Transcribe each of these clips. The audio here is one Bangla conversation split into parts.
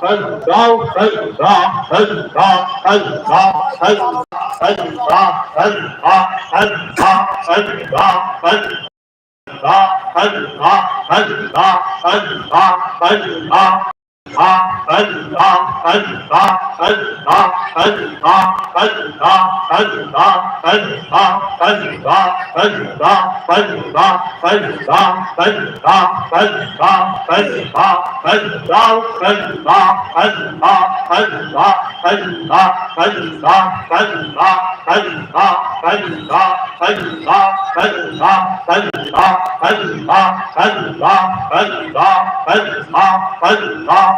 很高，很大，很大，很大，很大，很大，很大，很大，很大，很大，很大，很大。Allah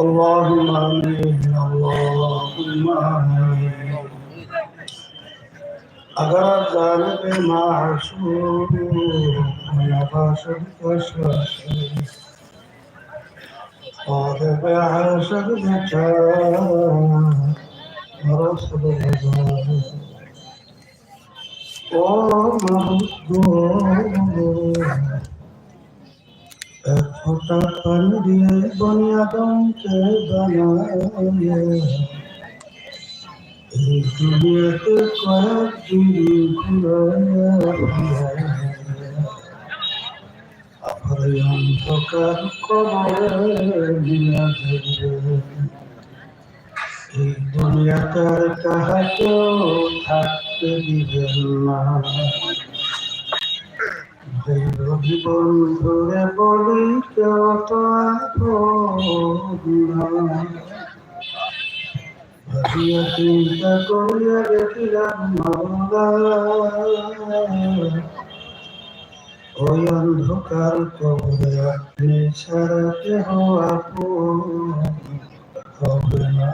اللهم آمين اللهم آمين اگر جانب معشوق نباشد کشش طالب عاشق بچار رسل بزار او محبوب এক ফোঁটা পানি দিয়ে বনিয়াদমকে বানায় এই দুনিয়াতে কয়েক দিন ঘুরে অন্ধকার কবরে যাবে এই দুনিয়াতে কাহাকেও থাকতে দিবেন না। রবি বন্ধুরে বলি কেউ তো ভাবিয়া চিন্তা করিয়া দেখিলাম মামলা ওই অন্ধকার কবরে আপনি ছাড়া কেহ আপন হবে না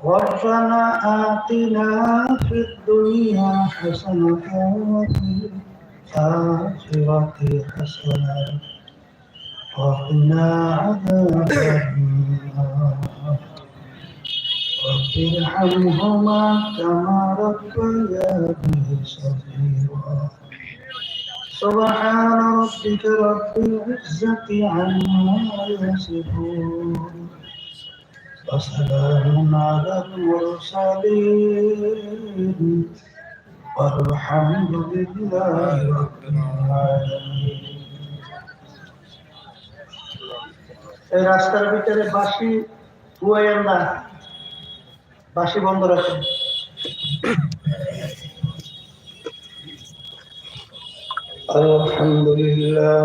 ربنا آتنا في الدنيا حسنة وفي الآخرة حسنة وقنا عذاب النار رب ارحمهما كما ربياني صغيرا سبحان ربك رب العزة عما يصفون وسلام على المرسلين. والحمد لله رب العالمين এই রাস্তার ভিতরে বাসি বুয়াইয়েন না বাসি বন্ধ রাখেন আলহামদুলিল্লাহ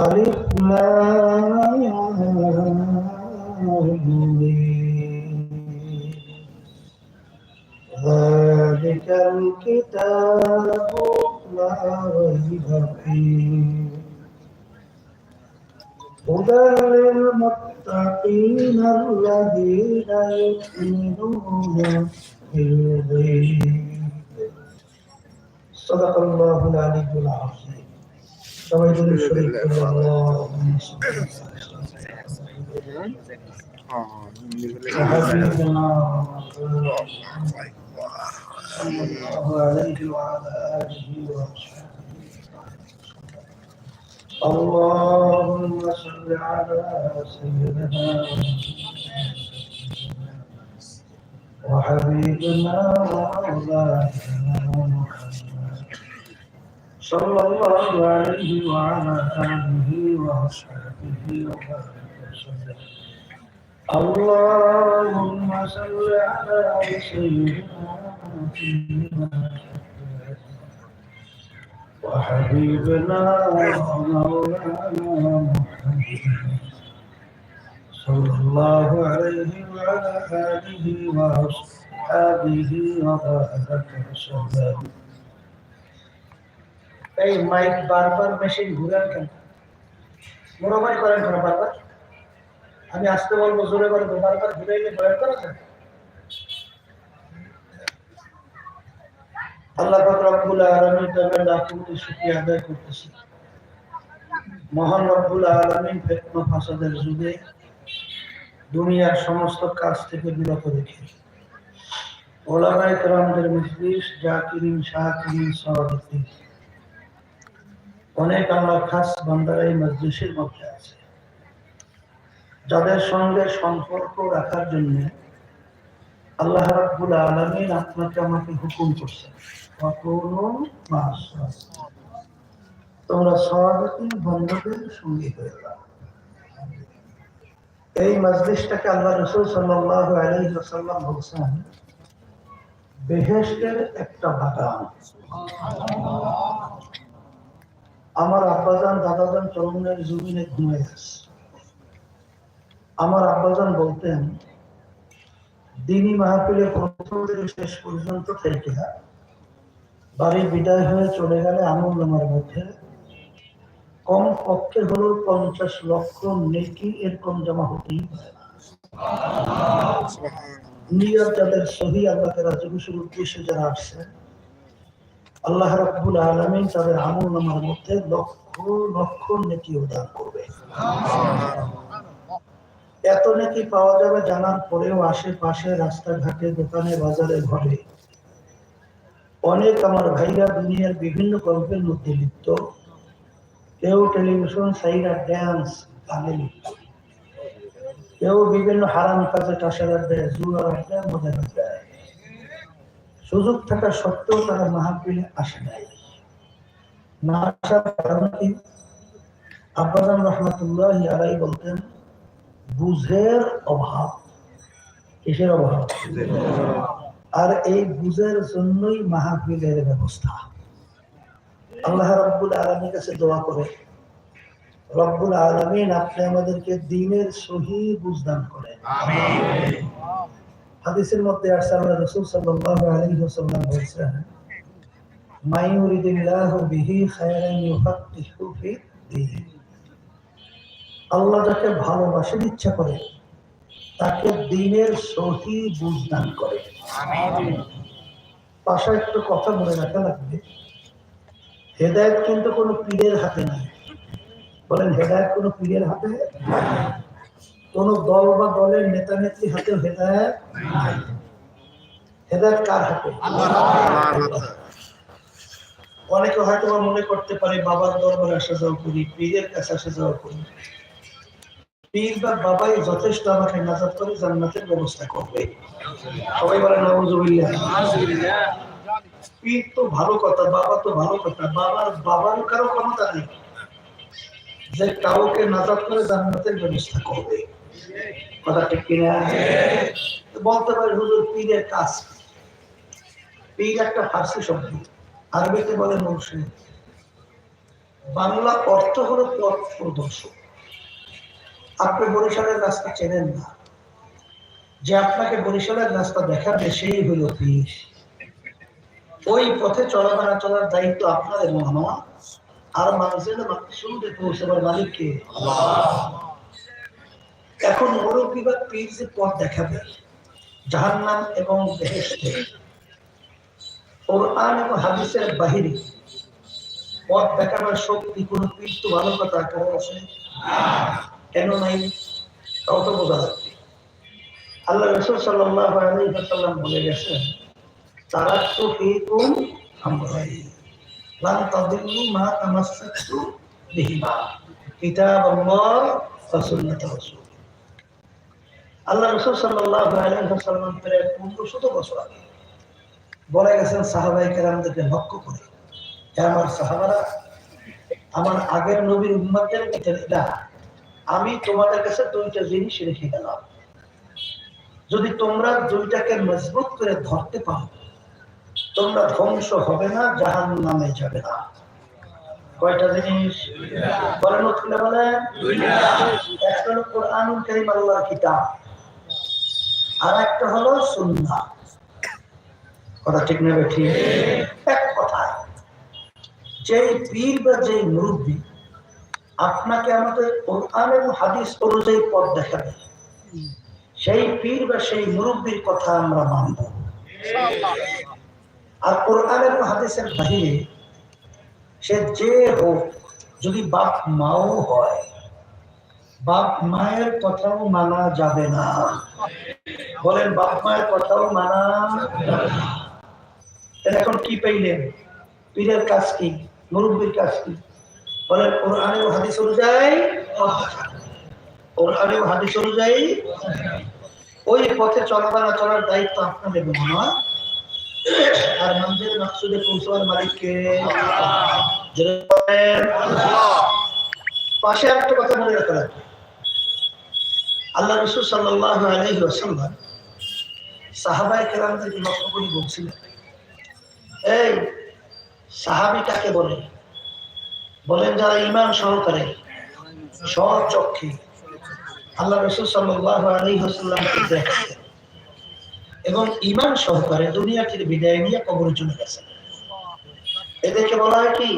ألف لام ميم. ذلك الكتاب لا ريب فيه هدى للمتقين الذين يؤمنون بالغيب صدق الله العلي العظيم اللهم صل على سيدنا وحبيبنا ومولانا محمد. صلى الله عليه وعلى آله وصحبه وبارك وسلم اللهم صل على سيدنا محمد وحبيبنا ومولانا محمد صلى الله عليه وعلى آله وأصحابه وبارك وسلم. এই মাইক বারবার মেশিন ঘুরান কেন? মোটামুটি করেন কেন বারবার? আমি আসতে বলব জোরে বলব বারবার ঘুরাইলে বয়ান করা যায় আল্লাহ রব্বুল শুকরিয়া আদায় মহান রব্বুল আলামিন ফিতনা ফাসাদের যুগে দুনিয়ার সমস্ত কাজ থেকে বিরত রেখে ওলামায়ে কেরামদের মজলিস জাকিরিন, শাকিরিন সাদিকিন অনেক আমার খাস বান্দারা এই মজলিসের মধ্যে আছে। যাদের সঙ্গে সম্পর্ক রাখার জন্য আল্লাহ রাব্বুল আলামিন আপনাকে আমাকে হুকুম করছেন। তোমরা সাহাবাতিন বন্ধুদের সঙ্গী হয়ে যাও। এই মজলিসটাকে আল্লাহ রসুল সাল্লাল্লাহু আলাইহি ওয়াসাল্লাম বলছেন, বেহেশতের একটা বাগান। আমার আব্বাজান, দাদাজান চরমনের জমিনে ঘুমিয়ে আছে। আমার আব্বাজান বলতেন, দিনী মাহফিলে প্রথম থেকে শেষ পর্যন্ত থেকে বাড়ি বিদায় হয়ে চলে গেলে আমল নামার মধ্যে। কম পক্ষে হলো পঞ্চাশ লক্ষ নেকি এরকম জমা হতেই পারে। নিয়ত যাদের সহি আল্লাহকে রাজি খুশির উদ্দেশ্যে যারা আসছে আল্লাহ রাব্বুল আলামিন তাদের আমল নামার মধ্যে লক্ষ লক্ষ নেকি উদান করবে। এত নাকি পাওয়া যাবে জানার পরেও আশেপাশে রাস্তাঘাটে, দোকানে, বাজারে, ঘরে। অনেক আমার ভাইরা দুনিয়ার বিভিন্ন গল্পের মধ্যে লিপ্ত। কেউ টেলিভিশন, সাইরা, ড্যান্স, গানে লিপ্ত। কেউ বিভিন্ন হারাম কাজে টাসার আড্ডায় জুয়ার আড্ডায় মজা দেয়। সুযোগ থাকা সত্ত্বেও তারা মাহফিলে আসে নাই। না আসার কারণ কি রহমতুল্লাহ বলতেন, বুঝের অভাব, কিসের অভাব? আর এই বুঝের জন্যই মাহফিলের ব্যবস্থা। আল্লাহ রব্বুল আলমীর কাছে দোয়া করে, রব্বুল আলমিন আপনি আমাদেরকে দিনের সহি বুঝদান করেন। হাদিসের মধ্যে আসছে আমরা রসুল সাল্লাল্লাহু আলাইহি ওয়াসাল্লাম বলেছেন, মাই ইউরিদিল্লাহু বিহি খায়রান ইউফাক্কিহু ফিদ্দীন আল্লাহ যাকে ভালোবাসেন ইচ্ছা করে, তাকে দিনের সহি বুঝদান করে। পাশে একটু কথা মনে রাখা লাগবে, হেদায়েত কিন্তু কোনো পীরের হাতে নাই। বলেন, হেদায়েত কোনো পীরের হাতে কোন দল বা দলের নেতা নেত্রী হাতে হেদায়েত নাই। হেদায়েত কার হাতে? অনেকে হয়তো মনে করতে পারে বাবার দরবারে আসা যাওয়া করি পীরের কাছে আসা যাওয়া করি। পীর বা বাবাই যথেষ্ট আমাকে নাজাত করে জান্নাতের ব্যবস্থা করবে। সবাই বলে নবজুবিল্লাহ পীর তো ভালো কথা বাবা তো ভালো কথা। বাবার বাবার কারও ক্ষমতা নেই। যে কাউকে নাজাত করে জান্নাতের ব্যবস্থা করবে। কথা ঠিক কিনা বলতে পারে হুজুর পীরের কাজ পীর একটা ফার্সি শব্দ, আরবিতে বলে মুর্শিদ বাংলা অর্থ হলো পথ প্রদর্শক। আপনি বরিশালের রাস্তা চেনেন না। যে আপনাকে বরিশালের রাস্তা দেখাবে সেই হলো পীর। ওই পথে চলাফেরা চলার দায়িত্ব আপনার এবং আর মানুষের শুরুতে পৌঁছাবার মালিককে। এখন মুরব্বী বা পীর পথ দেখাবে, জাহান্নাম এবং কোরআন এবং হাদিসের বাহিরে পথ দেখাবার শক্তি কোন ভালো কথা আছে কেন নাই? তাও তো বোঝা আল্লাহ রসুল সাল্লাহ আলাইসাল্লাম বলে গেছেন তারা তো আমরাই লান তাদিল্লু মা তামাসসাকতু বিহিমা। কিতাব আল্লাহ রাসূল। আল্লাহ রসুল আলাইসাল্লাম প্রায় পনেরো শত বছর আগে বলে গেছেন সাহাবাই কেরামদেরকে লক্ষ্য করে। আমার সাহাবারা আমার আগের নবীর উম্মাদের ভিতরে এটা আমি তোমাদের কাছে দুইটা জিনিস রেখে গেলাম। যদি তোমরা দুইটাকে মজবুত করে ধরতে পারো তোমরা ধ্বংস হবে না জাহান নামে যাবে না। কয়টা জিনিস? বলেন বলেন। একটা হলো কোরআনুল আল্লাহর কিতাব। আর একটা হলো সুন্নাহ কথা ঠিক নেবে ঠিক এক কথায়, যেই পীর বা যেই মুরব্বী আপনাকে আমাদের কোরআন এবং হাদিস অনুযায়ী পথ দেখাবে, সেই পীর বা সেই মুরব্বীর কথা আমরা মানব। আর কোরআন এবং হাদিসের বাহিরে সে যে হোক, যদি বাপ মাও হয় বাপ মায়ের কথাও মানা যাবে না। বলেন, বাপ মায়ের কথাও মানা না। এখন কি পাইলেন? পীরের কাজ কি? মুরব্বীর কাজ কি? বলেন, কোরআনে ও হাদিস অনুযায়ী কোরআনে ও হাদিস অনুযায়ী ওই পথে চলাফেরা চলার দায়িত্ব আপনাদের মনে আর মন্দির মাকসুদে পৌঁছাবার মালিককে পাশে একটা কথা মনে রাখা লাগবে আল্লাহ রসুল সাল্লাহ আলহি ওসাল্লাম সাহাবাই কেরামদেরকে লক্ষ্য করে বলছিলেন, এই সাহাবি কাকে বলে? বলেন, যারা ইমান সহকারে সৎ চক্ষে আল্লাহ রসুল সাল্লাহ আলী হাসাল্লামকে দেখছে এবং ইমান সহকারে দুনিয়া থেকে বিদায় নিয়ে কবরে চলে গেছে এদেরকে বলা হয় কি?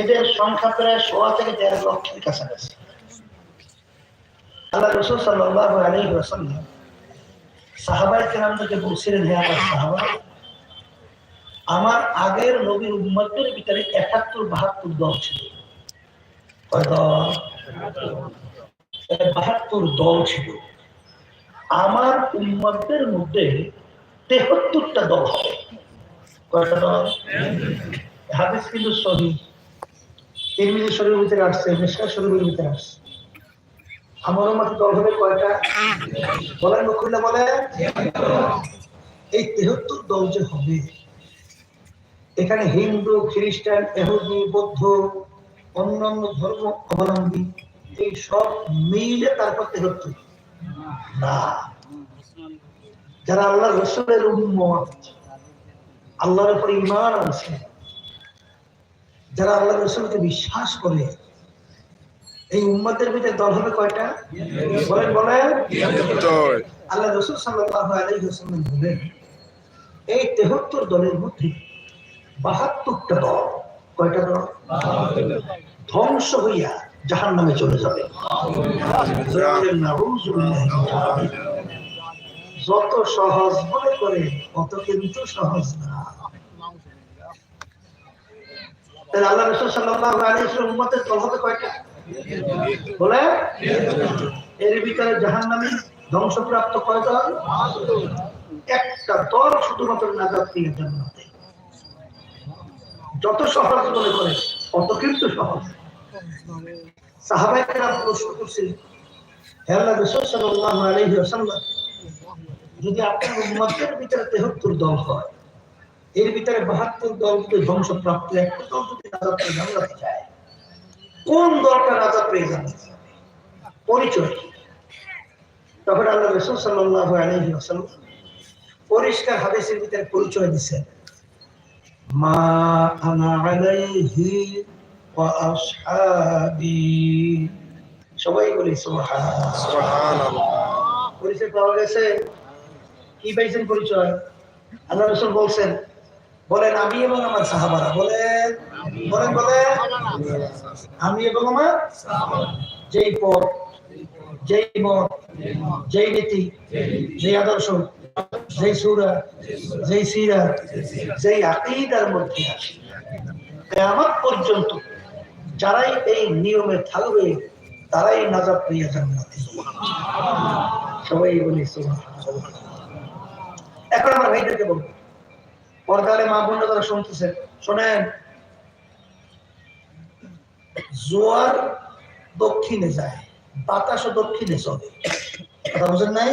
এদের সংখ্যা প্রায় সোয়া থেকে দেড় লক্ষের কাছাকাছি। আল্লাহ রসুল সাল্লাহ আলী হাসাল্লাম সাহাবাই কেরামদেরকে বলছিলেন, হে আমার সাহাবা, আমার আগের নবীর উম্মতের ভিতরে একাত্তর, বাহাত্তর দল ছিল। বাহাত্তর দল? ছিল। আমার উম্মতের মধ্যে তেহত্তরটা দল হবে। কয়টা দল? কিন্তু সহি। তিরমিজি শরীরের ভিতরে আসছে মেশকা শরীরের ভিতরে আসছে। আমার দল হবে কয়টা? বলেন মুখুল্লা বলে এই তেহত্তর দল যে হবে, এখানে হিন্দু, খ্রিস্টান এহুদি বৌদ্ধ, অন্যান্য ধর্ম অবলম্বী, এই সব মিলে তারপর তেহত্তর। না। যারা আল্লাহ রসুলের উন্মত আল্লাহর উপরে ইমান আছে যারা আল্লাহ রসুলকে বিশ্বাস করে এই উম্মতের ভিতরে দল হবে কয়টা? বলেন বলেন। আল্লাহ রসুল সাল্লাহ আলাইহি ওয়াসাল্লাম বলেন এই তেহত্তর দলের মধ্যে বাহাত্তরটা দল কয়টা দল? ধ্বংস হইয়া জাহান নামে চলে যাবে। যত সহজ মনে করে অত কিন্তু সহজ না। তাহলে আল্লাহ রসুল সাল্লাহ আলাইহি উম্মতের দল হবে কয়টা? বলে, এর ভিতরে জাহান নামে ধ্বংসপ্রাপ্ত কয় দল একটা দল শুধুমাত্র নাজাত দিয়ে জান্নাতে যত সহজ মনে করে, অত কিন্তু সহজ। প্রশ্ন করছিলেন যদি আপনার উম্মতের ভিতরে 73 দল হয়, এর ভিতরে 72 দল যদি ধ্বংসপ্রাপ্ত, একটা দল যদি নাজাত কোন দলটা নাজাত পেয়ে যাবে? পরিচয়? তখন আল্লাহ রাসূল সাল্লাল্লাহু আলাইহি ওয়াসাল্লাম পরিষ্কার হাদিসের ভিতরে পরিচয় দিচ্ছেন মা আনা আলাইহি ওয়া আসহাবি। সবাই বলি সুবহানাল্লাহ। পরিচয় পাওয়া গেছে? কি পাইছেন পরিচয়? আল্লাহ রসুল বলছেন বলেন, আমি এবং আমার সাহাবারা, বলেন বলেন বলেন। আমি এবং আমার যেই পথ, যেই মত, যেই নীতি, যেই আদর্শ, যেই সুরা, যেই সিরা, যেই আকিদার মধ্যে আছে। কেয়ামত পর্যন্ত যারাই এই নিয়মে থাকবে, তারাই নাজাত পেয়ে জান্নাতে সবাই বলি, সুবহানাল্লাহ। এখন আমার ভাইদেরকে বলব। পর্দালে মা বোনরা তারা শুনতেছেন শোনেন, জোয়ার দক্ষিণে যায়, বাতাসও দক্ষিণে চলে। কথা বুঝেন নাই?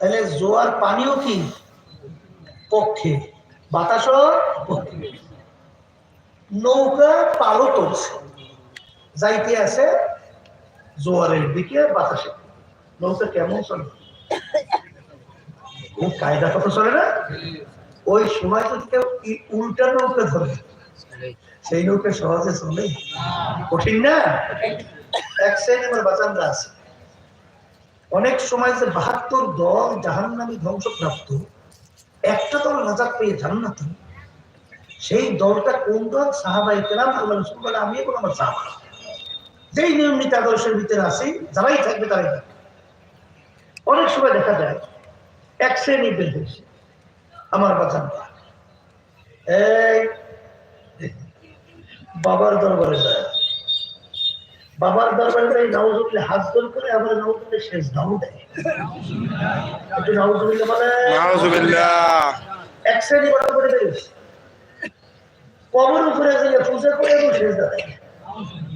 তাহলে জোয়ার পানিও কি? পক্ষে। পক্ষে। নৌকা পালও করছে। যাইতে আছে জোয়ারের দিকে, বাতাসে। নৌকা কেমন চলে? কায়দা কথা চলে না? ওই সময় যদি কেউ উল্টা নৌকা ধরে। সেই নৌকা সহজে চলে। কঠিন না? এক শ্রেণি আমার বাচানরা আছে। অনেক সময় যে বাহাত্তর দল জাহান নামে ধ্বংসপ্রাপ্ত একটা দল নাজাদ পেয়ে জান্নাতে সেই দলটা কোন দল? সাহাবাই কেরাম আল্লাহ রসুল বলে আমি এবং আমার সাহাবা। যেই নিয়ম নীতি আদর্শের ভিতরে আছে যারাই থাকবে তারাই থাকবে। অনেক সময় দেখা যায় এক শ্রেণি বের হয়েছে। আমার এই বাবার দরবারে যায়। বাবার দরবারে নাউজুবিল্লাহ হাত জোর করে আবার নাউজুবিল্লাহ শেষ দাও দেয়। একটু নাউজুবিল্লাহ বলে নাউজুবিল্লাহ। এক শ্রেণি বড় করে বেরিয়েছে কবর উপরে যে পূজা করে এবং শেষ দেয়।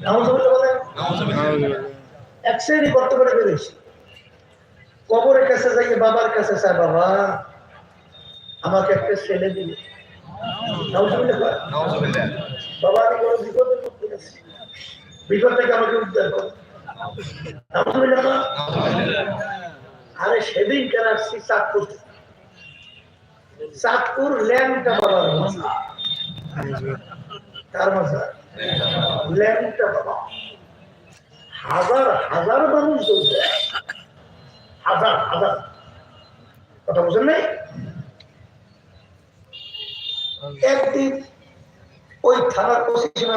নাউজুবিল্লাহ এক শ্রেণি গর্ত করে বেরিয়েছে। কবরের কাছে যাই বাবার কাছে চায় বাবা আমাকে একটা ছেলে দিলে। বাবা আমি কোনো বিপদের মধ্যে আছি বিপদ থেকে আমাকে উদ্ধার করো। আরে সেদিন কেন আসছি? চাঁদপুর। চাঁদপুর ল্যাংটা বাবার কার ল্যাংটা বাবা। হাজার হাজার মানুষ হাজার হাজার। কথা বুঝেন নাই? একদিন ওই থানার পজিশনে